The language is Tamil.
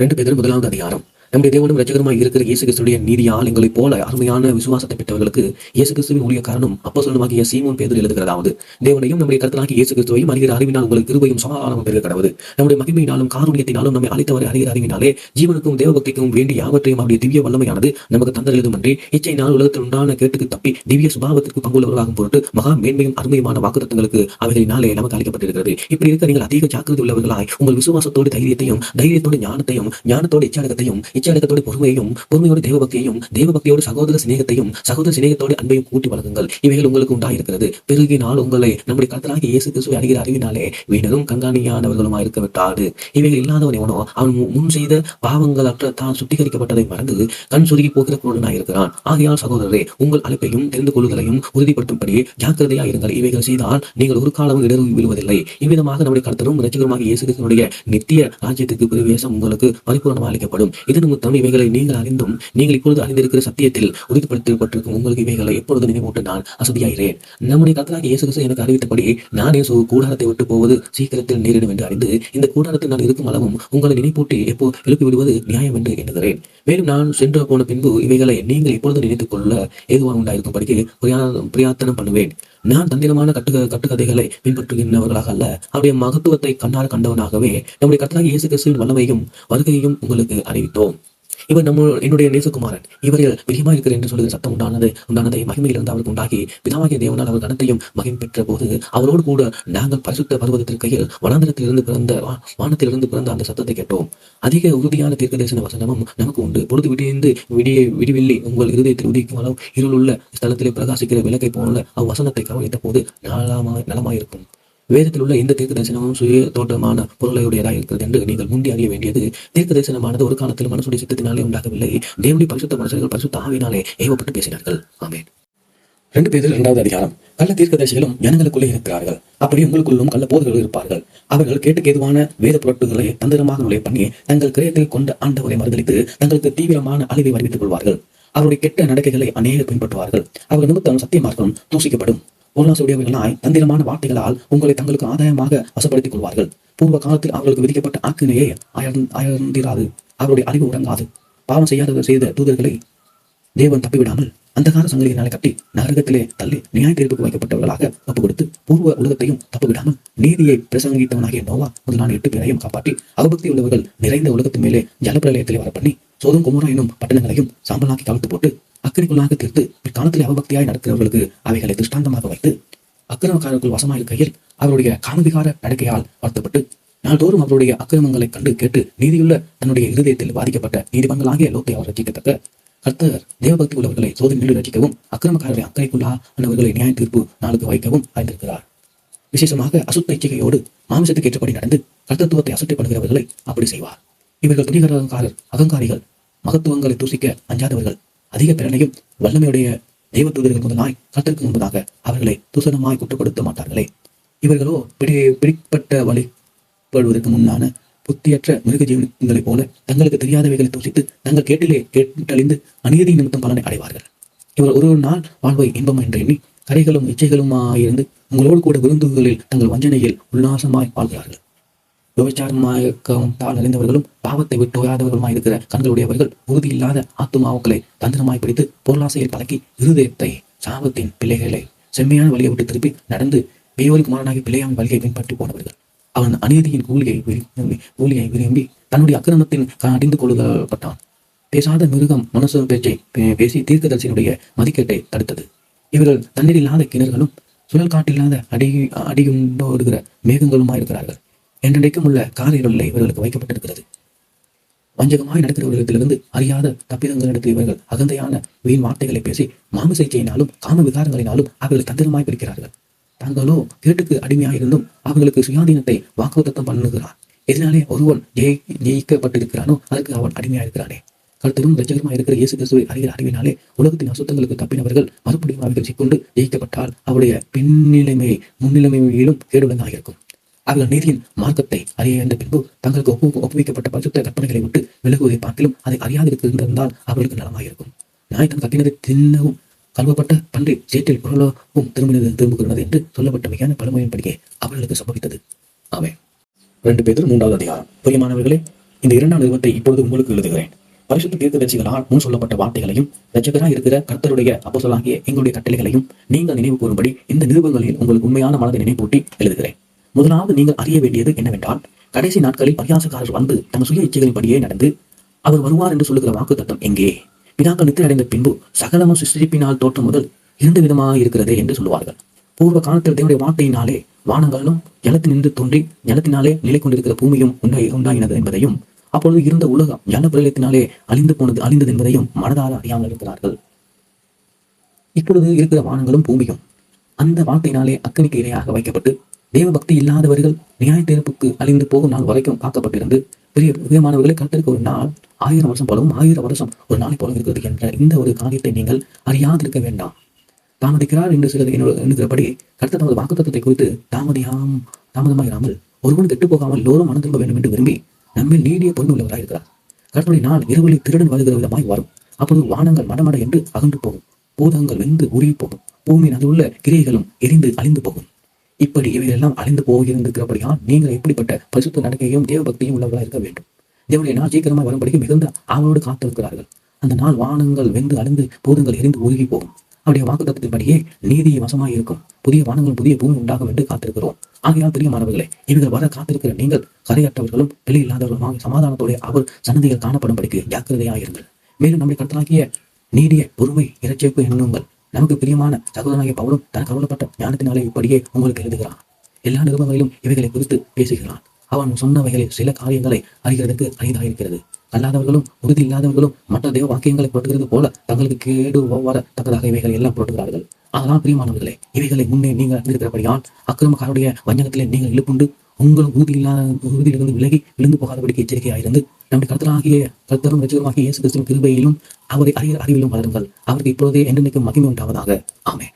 ரெண்டு பேரும் முதலாவது அதிகாரம். நம்முடைய தேவனும் ரச்சகரமாக இருக்கிற இயேசு கிறிஸ்துடைய நீதியால் எங்களைப் போல அருமையான விசுவாசத்தை பெற்றவர்களுக்கு இயேசு கிறிஸ்துவின் ஊழிய காரணம் அப்போ சொல்லமாகிய சீமோன் பேதர் எழுதுகிறதாவது தேவனையும் நம்முடைய கருத்தனாகிய இயேசு கிறிஸ்துவையும் அறிகிற அறிவினால் உங்களுக்கு கிருபையும் சமாதானமும் பெருக கடவுது நம்முடைய மகிமையினாலும் காரூணியத்தினாலும் நம்மை அழைத்தவரை அறிகிற அறிவினாலே ஜீவனுக்கும் தேவபக்திக்கும் வேண்டிய யாவற்றையும் அவருடைய திவ்ய வல்லமையானது நமக்கு தந்தெழுதுமன்றி நாள் உலகத்தில் உண்டான கேட்டுக்கு தப்பி திவ்ய சுபாவத்திற்கு பங்குள்ளவர்களாகும் பொருட்டு மகா மேன்மையும் அருமையுமான வாக்குத்தங்களுக்கு அவைகளினாலே நமக்கு அளிக்கப்பட்டிருக்கிறது. இப்படி இருக்க நீங்கள் அதிக ஜாக்கிரதை உள்ளவர்களாய் உங்கள் விசுவாசத்தோடு தைரியத்தையும் தைரியத்தோடு ஞானத்தையும் ஞானத்தோடு இச்சாடகத்தையும் இச்சாடகத்தோடு பொறுமையையும் பொறுமையோடு தேவபக்தியையும் தேவபக்தியோடு சகோதர சிநேகத்தையும் சகோதர சிநேகத்தோடு அன்பையும் கூட்டி வழங்குங்கள். இவைகள் உங்களுக்கு உண்டாயிருக்கிறது. பெருகினால் உங்களை நம்முடைய கர்த்தராகிய இயேசு கிறிஸ்துவை அறிகிற அறிவினாலே வீணரும் கண்காணியானவர்களுமா இருக்க விட்டாது இவைகள் இல்லாதவன் எவனோ அவன் முன் செய்த பாவங்கள் அற்ற தான் சுத்திகரிக்கப்பட்டதை மறந்து கண் சுருகி போகிற குருடனாய் இருக்கிறான். ஆகையால் சகோதரரே உங்கள் அழைப்பையும் தெரிந்து கொள்ளுதலையும் உறுதிப்படுத்தும்படி ஜாக்கிரதையா இருங்கள். இவைகள் செய்தால் நீங்கள் ஒரு காலமும் இடர்வு விழுவதில்லை இவ்விதமாக நம்முடைய கருத்தரும் ரசிகருமாக இயேசு கிறிஸ்துவனுடைய நித்திய ராஜ்யத்துக்கு பிரவேசம் உங்களுக்கு பரிபூர்ணமாக அளிக்கப்படும். இதன் நிமித்தம் இவைகளை நீங்கள் அறிந்தும் நீங்கள் இப்பொழுது அறிந்திருக்கிற சத்தியத்தில் உறுதிப்படுத்தப்பட்டிருக்கும் உங்களுக்கு இவைகளை எப்பொழுது நினைவூட்ட நான் அசதியாகிறேன்? நம்முடைய கத்தராக இயேசு கிறிஸ்து எனக்கு அறிவித்தபடி நான் இயேசு கூடாரத்தை விட்டு போவது சீக்கிரத்தில் நேரிடும் என்று அறிந்து இந்த கூடாரத்தில் நான் இருக்கும் அளவும் உங்களை நினைப்பூட்டி எப்போ எழுப்பி விடுவது நியாயம் என்று எண்ணுகிறேன். மேலும் நான் சென்று போன பின்பு இவைகளை நீங்கள் எப்பொழுது நினைத்துக் கொள்ள ஏதுவாக உண்டாயிருக்கும்படிக்கு பிரியா- பிரியாத்தனம் பண்ணுவேன். நான் தந்திரமான கட்டு கட்டுக்கதைகளை பின்பற்றுகின்றவர்களாக அல்ல அவருடைய மகத்துவத்தை கண்ணால் கண்டவனாகவே நம்முடைய கர்த்தராகிய இயேசு கிறிஸ்துவின் வல்லமையும் வருகையையும் உங்களுக்கு அறிவித்தோம். இவர் நம்ம என்னுடைய நேசகுமாரன். இவரில் பிரியமா இருக்கிற என்று சொல்லுகிற சத்தம் உண்டானது. உண்டானதை மகிமையிலிருந்து அவருக்கு உண்டாகி பிதாவாகிய தேவனால் அவர் கனத்தையும் மகிமை பெற்ற போது அவரோடு கூட நாங்கள் பரிசுத்த பருவத்திற்கையில் வனாந்தரத்திலிருந்து பிறந்த வானத்தில் வானத்திலிருந்து பிறந்த அந்த சத்தத்தை கேட்டோம். அதிக உறுதியான தீர்க்க தரிசன வசனமும் நமக்கு உண்டு. பொழுது விடிந்து விடிய விடிவில்லி. உங்கள் இருதயத்தில் உதிக்கும் அளவு இருளுள்ள ஸ்தலத்திலே பிரகாசிக்கிற விளக்கை போல அவ்வசனத்தை கவனித்த போது நலமாய் நலமாயிருக்கும். வேதத்தில் உள்ள இந்த தீர்க்க தரிசனமும் சுய தோற்றமான பொருளையுடையதாக இருக்கிறது என்று நீங்கள் முந்தி அறிய வேண்டியது. தீர்க்க தரிசனமானது ஒரு காலத்தில் மனசுடைய சித்தத்தினாலே உண்டாகவில்லை. தேவடி பரிசுத்த மனுஷர்கள் பரிசுத்த ஆவினாலே ஏவப்பட்டு பேசினார்கள். ஆமேன். ரெண்டு பேரில் இரண்டாவது அதிகாரம். கள்ள தீர்க்கதரிசிகளும் ஜனங்களுக்குள்ளே இருக்கிறார்கள். அப்படி உங்களுக்குள்ளும் கள்ள போதர்கள் இருப்பார்கள். அவர்கள் கேட்டுக்கேதுவான வேத புரட்டுகளை தந்திரமாக நுழைய பண்ணி தங்கள் கிரயத்தில் கொண்ட ஆண்டவரை மறுதளித்து தங்களுக்கு தீவிரமான அழிவை வருவித்துக் கொள்வார்கள். அவருடைய கெட்ட நடக்கைகளை அநேகர் பின்பற்றுவார்கள். அவர்கள் நிமித்தம் சத்திய மார்க்கம் தூசிக்கப்படும். பொருளாசுடையவர்களாய் தந்திரமான வார்த்தைகளால் உங்களை தங்களுக்கு ஆதாயமாக வசப்படுத்திக் கொள்வார்கள் பூர்வ காலத்தில் அவர்களுக்கு விதிக்கப்பட்ட ஆக்கினையை அயர்ந்திராது. அவருடைய அறிவு உறங்காது. பாவம் செய்யாதவர் செய்த தூதர்களை தேவன் தப்பிவிடாமல் அந்த கால சங்கிலியினாலே கட்டி நரகத்திலே தள்ளி நியாய தீர்ப்புக்கு வைக்கப்பட்டவர்களாக ஒப்பு கொடுத்து பூர்வ உலகத்தையும் தப்புவிடாமல் நீதியை பிரசங்கித்தவனாகிய நோவா முதலான எட்டு பேரையும் காப்பாற்றி அவபக்தி உள்ளவர்கள் நிறைந்த உலகத்தின் மேலே ஜலப்பிரளயத்திலே வர பண்ணி சோதும் குமரா என்னும் பட்டணங்களையும் சாம்பலாக்கி கவிழ்த்து போட்டு அக்கறைக்குள்ளாக தீர்த்து பிற்காலத்தில் அவபக்தியாய் நடக்கிறவர்களுக்கு அவைகளை திருஷ்டாந்தமாக வைத்து அக்கிரமக்காரர்கள் வசமாயிருக்கையில் அவருடைய காமவிகார நடக்கையால் வருத்தப்பட்டு நாள்தோறும் அவருடைய அக்கிரமங்களை கண்டு கேட்டு நீதியுள்ள தன்னுடைய இருதயத்தில் பாதிக்கப்பட்ட நீதிபங்களாகிய லோத்தை அவர் ரசிக்கத்தக்க கர்த்தர் தேவபக்தி உள்ளவர்களை சோதனையில் ரசிக்கவும் அக்கிரமக்காரரை அக்கறைக்குள்ளானவர்களை நியாய தீர்ப்பு நாளுக்கு வைக்கவும் அறிந்திருக்கிறார் விசேஷமாக அசுத்த இச்சைகையோடு மாமிசத்துக்கு ஏற்றபடி நடந்து கர்த்தத்துவத்தை அசட்டைப்படுகிறவர்களை அப்படி செய்வார். இவர்கள் துணிகரங்காரர் அகங்காரிகள் மகத்துவங்களை தூசிக்க அஞ்சாதவர்கள் அதிக பிறனையும் வல்லமையுடைய தேவதூதர்கள் முதலாய் கத்திற்கு முன்பதாக அவர்களை தூசணமாய் குற்றப்படுத்த மாட்டார்களே. இவர்களோ பிடி பிடிப்பட்ட வழிபடுவதற்கு முன்னான புத்தியற்ற மிருக ஜீவன்களைப் போல தங்களுக்கு தெரியாதவைகளை தூசித்து தங்கள் கேட்டிலே கேட்டழிந்து அநீதி நிமித்தம் பலனை அடைவார்கள். இவர் ஒரு நாள் வாழ்வை இன்பம் என்று எண்ணி கரைகளும் இச்சைகளுமாயிருந்து உங்களோடு கூட விருந்துகளில் தங்கள் வஞ்சனையில் உல்லாசமாய் வாழ்கிறார்கள். விபச்சாரமாயக்கம் தாள் அறிந்தவர்களும் பாவத்தை விட்டு ஓயாதவர்களுமாய் இருக்கிற கண்களுடையவர்கள் உறுதியில்லாத ஆத்துமாவுக்களை தந்திரமாய் பிடித்து பொருளாசையில் பழக்கி இருதயத்தை சாபத்தின் பிள்ளைகளை செம்மையான வழியை விட்டு திருப்பி நடந்து பேயோரி குமாரனாகி பிள்ளையாவின் வழியை பின்பற்றி போனவர்கள். அவன் அநீதியின் கூலியை விரும்பி கூலியை விரும்பி தன்னுடைய அக்கிரமத்தின் அடிந்து கொள்ளுதப்பட்டான். பேசாத மிருகம் மனசு பேச்சை பே- பேசி தீர்க்கதரிசியினுடைய மதிக்கேட்டை தடுத்தது. இவர்கள் தண்ணீர் இல்லாத கிணறுகளும் சுழல் காட்டில்லாத அடி அடியுண்டோடுகிற மேகங்களுமாய் இருக்கிறார்கள். என்றென்றைக்கும் உள்ள காரிருளை இவர்களுக்கு வைக்கப்பட்டிருக்கிறது. வஞ்சகமாய் நடக்கிறவர்களிடத்திலிருந்து அறியாத தப்பிதங்களிடத்தில் இவர்கள் அகந்தையான வீண் வார்த்தைகளை பேசி மாமிசைச்சையினாலும் காம விகாரங்களினாலும் அவர்களை தந்திரமாய் பிடிக்கிறார்கள். தாங்களோ கேட்டுக்கு அடிமையாயிருந்தும் அவர்களுக்கு சுயாதீனத்தை வாக்குத்தம் பண்ணுகிறார். எதனாலே ஒருவன் ஜெயி ஜெயிக்கப்பட்டிருக்கிறானோ அதற்கு அவன் அடிமையாயிருக்கிறானே. கருத்திலும் ரச்சகருமாய் இருக்கிற இயேசு கிறிஸ்துவை அறிகிற அறிவினாலே உலகத்தின் அசுத்தங்களுக்கு தப்பினவர்கள் மறுபடியும் அவர்கள் சிக்கொண்டு ஜெயிக்கப்பட்டால் அவருடைய பின்னிலைமையை முன்னிலைமையிலும் கேடுடனாயிருக்கும் அவர்கள் நீதியின் மார்க்கத்தை அறிய என்ற பின்பு தங்களுக்கு ஒப்பு ஒப்புவிக்கப்பட்ட பரிசுத்த கற்பனைகளை விட்டு விலகுவதை பார்க்கிலும் அதை அறியாதிருந்திருந்தால் அவர்களுக்கு நலமாயிருக்கும். நாய் தன் தின்னவும் கழுவப்பட்ட பன்றி சேற்றில் புரளவும் திரும்பினது திரும்புகிறது என்று சொல்லப்பட்ட மிகையான பழமையின்படியே அவர்களுக்கு சம்பவித்தது. ஆமே ரெண்டு பேரும் மூன்றாவது அதிகாரம். பிரியமானவர்களே இந்த இரண்டாம் நிறுவத்தை இப்பொழுது உங்களுக்கு எழுதுகிறேன். பரிசுத்த தீர்க்கதரிசிகளால் முன் சொல்லப்பட்ட வார்த்தைகளையும் ரஜகராக இருக்கிற கர்த்தருடைய அப்போஸ்தலராகிய எங்களுடைய கட்டளைகளையும் நீங்கள் நினைவு கூறும்படி இந்த நிருபங்களில் உங்களுக்கு உண்மையான மனதை நினைப்பூட்டி எழுதுகிறேன். முதலாவது நீங்கள் அறிய வேண்டியது என்னவென்றால் கடைசி நாட்களில் பரியாசக்காரர் வந்து தம் சுய இச்சைகளின்படியே நடந்து அவர் வருவார் என்று சொல்லுகிற வாக்கு தத்தம் எங்கே? பிதாக்கள் நித்திரை அடைந்த பின்பு சகலமும் சிருஷ்டிப்பினால் தோற்றம் முதல் இரண்டு விதமாக இருக்கிறதே என்று சொல்லுவார்கள். பூர்வ காலத்தில் தேவனுடைய வார்த்தையினாலே வானங்களும் ஜலத்தினின்று தோன்றி ஜலத்தினாலே நிலை கொண்டிருக்கிற பூமியும் உண்டாய் உண்டாயினது என்பதையும் அப்பொழுது இருந்த உலகம் ஜல பிரளயத்தினாலே அழிந்து போனது அழிந்தது என்பதையும் மனதார அறியாமல் இருக்கிறார்கள். இப்பொழுது இருக்கிற வானங்களும் பூமியும் அந்த வார்த்தையினாலே அக்கனிக்கு இரையாக வைக்கப்பட்டு தேவ பக்தி இல்லாதவர்கள் நியாய தீர்ப்புக்கு அழிந்து போகும் நாள் வரைக்கும் காக்கப்பட்டிருந்து பெரிய பிரியமானவர்களை கருத்திற்கு ஒரு நாள் ஆயிரம் வருஷம் போலவும் ஆயிரம் வருஷம் ஒரு நாளை போல இருக்கிறது என்ற இந்த ஒரு காரியத்தை நீங்கள் அறியாதிருக்க வேண்டாம். தாமதிக்கிறார் என்று சிலர் என்கிறபடி கருத்த தமது வாக்குத்தத்தை குறித்து தாமதியாம் தாமதமாயிராமல் ஒருவன் கெட்டு போகாமல் எல்லோரும் மனம் திரும்ப வேண்டும் என்று விரும்பி நம்மில் நீடிய பொருள் உள்ளவராயிருக்கிறார் கடவுளை நாள் இரவுகளில் திருடன் வருகிற விதமாய் வரும் அப்பொழுது வானங்கள் மடமட என்று அகன்று போகும். பூதங்கள் வெந்து உருகி போகும். பூமியின் அதில் உள்ள கிரைகளும் எரிந்து அழிந்து போகும். இப்படி இவையெல்லாம் அழிந்து போகிருந்திருக்கிறபடியால் நீங்கள் எப்படிப்பட்ட பரிசுத்த நடக்கையும் தேவபக்தியும் உள்ளவர்களாக இருக்க வேண்டும். தேவனுடைய நாள் சீக்கிரமாக வரும்படிக்கு மிகுந்த ஆவலோடு காத்திருக்கிறார்கள். அந்த நாள் வானங்கள் வெந்து அழிந்து பூதங்கள் எரிந்து உருகி போகும். அவருடைய வாக்குத்தத்தின்படியே நீதி வசமாக இருக்கும் புதிய வானங்கள் புதிய பூமி உண்டாகும் என்று காத்திருக்கிறோம். ஆகையால் பிரியமானவர்களே இவர்கள் வர காத்திருக்கிற நீங்கள் கரையற்றவர்களும் பிழை இல்லாதவர்களுமாக சமாதானத்தோட அவர் சன்னதிகள் காணப்படும்படிக்கு ஜாக்கிரதையாக இருங்கள் மேலும் நம்முடைய கருத்தலாக்கிய நீடிய பொறுமை இறைச்சேப்பு எண்ணுங்கள். நமக்கு பிரியமான சகோதரனாகிய பவுலும் தனக்கு கவலைப்பட்ட ஞானத்தினாலே இப்படியே உங்களுக்கு எழுதுகிறான். எல்லா நிருபங்களிலும் இவைகளை குறித்து பேசுகிறான். அவன் சொன்னவைகளில் சில காரியங்களை அறிகிறதுக்கு அரிதாயிருக்கிறது. அல்லாதவர்களும் உறுதி இல்லாதவர்களும் மற்ற தேவ வாக்கியங்களை புரட்டுகிறது போல தங்களுக்கு கேடு ஒவ்வொரு தக்கதாக இவைகளை எல்லாம் புரட்டுகிறார்கள் அதனால் பிரியமானவர்களே இவைகளை முன்னே நீங்கள் அறிந்திருக்கிறபடியால் அக்கிரமக்காருடைய வஞ்சகத்திலே நீங்கள் இழுப்புண்டு உங்கள் உறுதி இல்லாத உறுதியிலிருந்து விலகி விழுந்து போகாதபடிக்கு எச்சரிக்கையாயிருந்து நம்முடைய கருத்தராகிய கருத்தரும் ரசிகருமாகிய இயேசு கிறிஸ்துவின் கிருபையிலும் அவரை அறிய அறிவிலும் வளருங்கள். அவருக்கு இப்பொழுதே என்றென்னைக்கும் மகிமை உண்டாவதாக. ஆமே